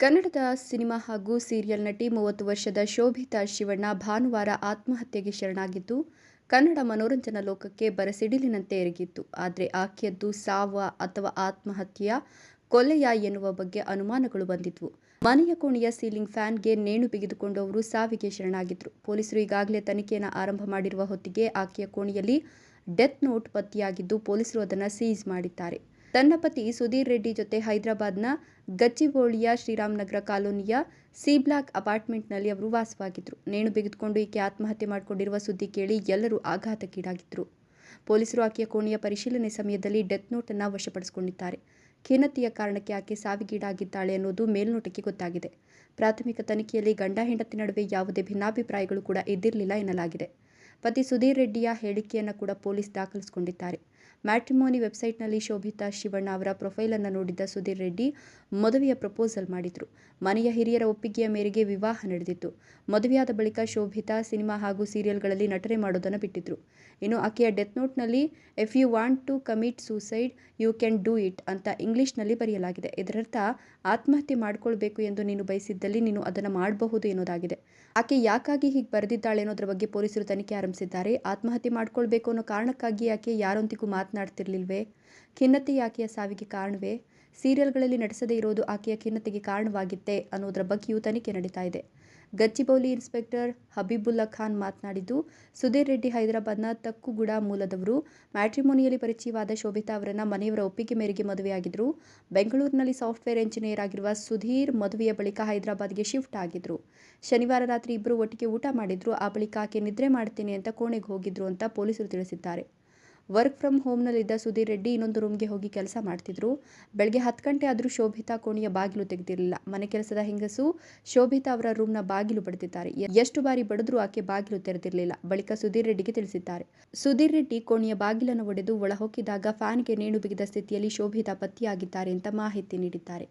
ಕನ್ನಡದ ಸಿನಿಮಾ ಹಾಗೂ ಸೀರಿಯಲ್ ನಟಿ ಮೂವತ್ತು ವರ್ಷದ ಶೋಭಿತಾ ಶಿವಣ್ಣ ಭಾನುವಾರ ಆತ್ಮಹತ್ಯೆಗೆ ಶರಣಾಗಿದ್ದು, ಕನ್ನಡ ಮನೋರಂಜನಾ ಲೋಕಕ್ಕೆ ಬರಸಿಡಿಲಿನಂತೆ ಎರಗಿತ್ತು. ಆದರೆ ಆಕೆಯದ್ದು ಸಾವ ಅಥವಾ ಆತ್ಮಹತ್ಯೆಯ ಕೊಲೆಯ ಎನ್ನುವ ಬಗ್ಗೆ ಅನುಮಾನಗಳು ಬಂದಿದ್ವು. ಮನೆಯ ಕೋಣೆಯ ಸೀಲಿಂಗ್ ಫ್ಯಾನ್ಗೆ ನೇಣು ಬಿಗಿದುಕೊಂಡವರು ಸಾವಿಗೆ ಶರಣಾಗಿದ್ದರು ಪೊಲೀಸರು ಈಗಾಗಲೇ ತನಿಖೆಯನ್ನು ಆರಂಭ ಮಾಡಿರುವ ಹೊತ್ತಿಗೆ ಆಕೆಯ ಕೋಣೆಯಲ್ಲಿ ಡೆತ್ ನೋಟ್ ಪತ್ತೆಯಾಗಿದ್ದು ಪೊಲೀಸರು ಅದನ್ನು ಸೀಸ್ ಮಾಡಿದ್ದಾರೆ. ತನ್ನ ಪತಿ ಸುಧೀರ್ ರೆಡ್ಡಿ ಜೊತೆ ಹೈದರಾಬಾದ್ನ ಗಚ್ಚಿಬೋಳಿಯ ಶ್ರೀರಾಮನಗರ ಕಾಲೋನಿಯ ಸಿ ಬ್ಲಾಕ್ ಅಪಾರ್ಟ್ಮೆಂಟ್ನಲ್ಲಿ ಅವರು ವಾಸವಾಗಿದ್ದರು. ನೇಣು ಬಿಗಿದುಕೊಂಡು ಈಕೆ ಆತ್ಮಹತ್ಯೆ ಮಾಡಿಕೊಂಡಿರುವ ಸುದ್ದಿ ಕೇಳಿ ಎಲ್ಲರೂ ಆಘಾತಕ್ಕೀಡಾಗಿದ್ದರು. ಪೊಲೀಸರು ಆಕೆಯ ಕೋಣೆಯ ಪರಿಶೀಲನೆ ಸಮಯದಲ್ಲಿ ಡೆತ್ ನೋಟನ್ನು ವಶಪಡಿಸಿಕೊಂಡಿದ್ದಾರೆ. ಖಿನ್ನತೆಯ ಕಾರಣಕ್ಕೆ ಆಕೆ ಸಾವಿಗೀಡಾಗಿದ್ದಾಳೆ ಅನ್ನೋದು ಮೇಲ್ನೋಟಕ್ಕೆ ಗೊತ್ತಾಗಿದೆ. ಪ್ರಾಥಮಿಕ ತನಿಖೆಯಲ್ಲಿ ಗಂಡ ಹೆಂಡತಿ ನಡುವೆ ಯಾವುದೇ ಭಿನ್ನಾಭಿಪ್ರಾಯಗಳು ಕೂಡ ಇದ್ದಿರಲಿಲ್ಲ ಎನ್ನಲಾಗಿದೆ. ಪತಿ ಸುಧೀರ್ ರೆಡ್ಡಿಯ ಹೇಳಿಕೆಯನ್ನು ಕೂಡ ಪೊಲೀಸ್ ದಾಖಲಿಸಿಕೊಂಡಿದ್ದಾರೆ. ಮ್ಯಾಟ್ರಿಮೋನಿ ವೆಬ್ಸೈಟ್ನಲ್ಲಿ ಶೋಭಿತಾ ಶಿವಣ್ಣ ಅವರ ಪ್ರೊಫೈಲನ್ನು ನೋಡಿದ್ದ ಸುಧೀರ್ ರೆಡ್ಡಿ ಮದುವೆಯ ಪ್ರಪೋಸಲ್ ಮಾಡಿದ್ರು. ಮನೆಯ ಹಿರಿಯರ ಒಪ್ಪಿಗೆಯ ಮೇರೆಗೆ ವಿವಾಹ ನಡೆದಿತ್ತು. ಮದುವೆಯಾದ ಬಳಿಕ ಶೋಭಿತಾ ಸಿನಿಮಾ ಹಾಗೂ ಸೀರಿಯಲ್ಗಳಲ್ಲಿ ನಟನೆ ಮಾಡೋದನ್ನು ಬಿಟ್ಟಿದ್ರು. ಇನ್ನು ಆಕೆಯ death ನೋಟ್ನಲ್ಲಿ if you want to commit suicide you can do it ಅಂತ ಇಂಗ್ಲಿಷ್ನಲ್ಲಿ ಬರೆಯಲಾಗಿದೆ. ಇದರರ್ಥ, ಆತ್ಮಹತ್ಯೆ ಮಾಡಿಕೊಳ್ಬೇಕು ಎಂದು ನೀನು ಬಯಸಿದ್ದಲ್ಲಿ ನೀನು ಅದನ್ನು ಮಾಡಬಹುದು ಎನ್ನುವುದಾಗಿದೆ. ಆಕೆ ಯಾಕಾಗಿ ಹೀಗೆ ಬರೆದಿದ್ದಾಳೆ ಅನ್ನೋದ್ರ ಬಗ್ಗೆ ಪೊಲೀಸರು ತನಿಖೆ ಆರಂಭಿಸಿದ್ದಾರೆ. ಆತ್ಮಹತ್ಯೆ ಮಾಡಿಕೊಳ್ಬೇಕು ಅನ್ನೋ ಕಾರಣಕ್ಕಾಗಿ ಆಕೆ ಯಾರೊಂದಿಗೂ ಮಾತನಾಡ್ತಿರ್ಲಿಲ್ವೇ? ಖಿನ್ನತೆ ಆಕೆಯ ಸಾವಿಗೆ ಕಾರಣವೇ? ಸೀರಿಯಲ್ಗಳಲ್ಲಿ ನಡೆಸದೇ ಇರೋದು ಆಕೆಯ ಖಿನ್ನತೆಗೆ ಕಾರಣವಾಗಿತ್ತೆ ಅನ್ನೋದ್ರ ಬಗ್ಗೆಯೂ ತನಿಖೆ ನಡೀತಾ ಇದೆ. ಗಚ್ಚಿಬೌಲಿ ಇನ್ಸ್ಪೆಕ್ಟರ್ ಹಬೀಬುಲ್ಲಾ ಖಾನ್ ಮಾತನಾಡಿದ್ದು, ಸುಧೀರ್ ರೆಡ್ಡಿ ಹೈದರಾಬಾದ್ನ ತಕ್ಕುಗುಡ ಮೂಲದವರು ಮ್ಯಾಟ್ರಿಮೋನಿಯಲ್ಲಿ ಪರಿಚಯವಾದ ಶೋಭಿತಾ ಅವರನ್ನ ಮನೆಯವರ ಒಪ್ಪಿಗೆ ಮೇರೆಗೆ ಮದುವೆಯಾಗಿದ್ರು. ಬೆಂಗಳೂರಿನಲ್ಲಿ ಸಾಫ್ಟ್ವೇರ್ ಎಂಜಿನಿಯರ್ ಆಗಿರುವ ಸುಧೀರ್ ಮದುವೆಯ ಬಳಿಕ ಹೈದರಾಬಾದ್ಗೆ ಶಿಫ್ಟ್ ಆಗಿದ್ರು. ಶನಿವಾರ ರಾತ್ರಿ ಇಬ್ಬರು ಒಟ್ಟಿಗೆ ಊಟ ಮಾಡಿದ್ರು. ಆ ಬಳಿಕ ಆಕೆ ನಿದ್ರೆ ಮಾಡ್ತೀನಿ ಅಂತ ಕೋಣೆಗೆ ಹೋಗಿದ್ರು ಅಂತ ಪೊಲೀಸರು ತಿಳಿಸಿದ್ದಾರೆ. ವರ್ಕ್ ಫ್ರಮ್ ಹೋಮ್ನಲ್ಲಿದ್ದ ಸುಧೀರ್ ರೆಡ್ಡಿ ಇನ್ನೊಂದು ರೂಮ್ಗೆ ಹೋಗಿ ಕೆಲಸ ಮಾಡ್ತಿದ್ರು. ಬೆಳಗ್ಗೆ ಹತ್ತು ಗಂಟೆ ಆದರೂ ಶೋಭಿತಾ ಕೋಣೆಯ ಬಾಗಿಲು ತೆಗೆದಿರಲಿಲ್ಲ. ಮನೆ ಕೆಲಸದ ಹೆಂಗಸು ಶೋಭಿತಾ ಅವರ ರೂಮ್ನ ಬಾಗಿಲು ಬಡಿದಿದ್ದಾರೆ. ಎಷ್ಟು ಬಾರಿ ಬಡಿದ್ರೂ ಆಕೆ ಬಾಗಿಲು ತೆರೆದಿರಲಿಲ್ಲ. ಬಳಿಕ ಸುಧೀರ್ ರೆಡ್ಡಿಗೆ ತಿಳಿಸಿದ್ದಾರೆ. ಸುಧೀರ್ ರೆಡ್ಡಿ ಕೋಣೆಯ ಬಾಗಿಲನ್ನು ಒಡೆದು ಒಳಹೊಕ್ಕಿದಾಗ ಫ್ಯಾನ್ಗೆ ನೇಣು ಬಿಗಿದ ಸ್ಥಿತಿಯಲ್ಲಿ ಶೋಭಿತಾ ಪತ್ತೆಯಾಗಿದ್ದಾರೆ ಅಂತ ಮಾಹಿತಿ ನೀಡಿದ್ದಾರೆ.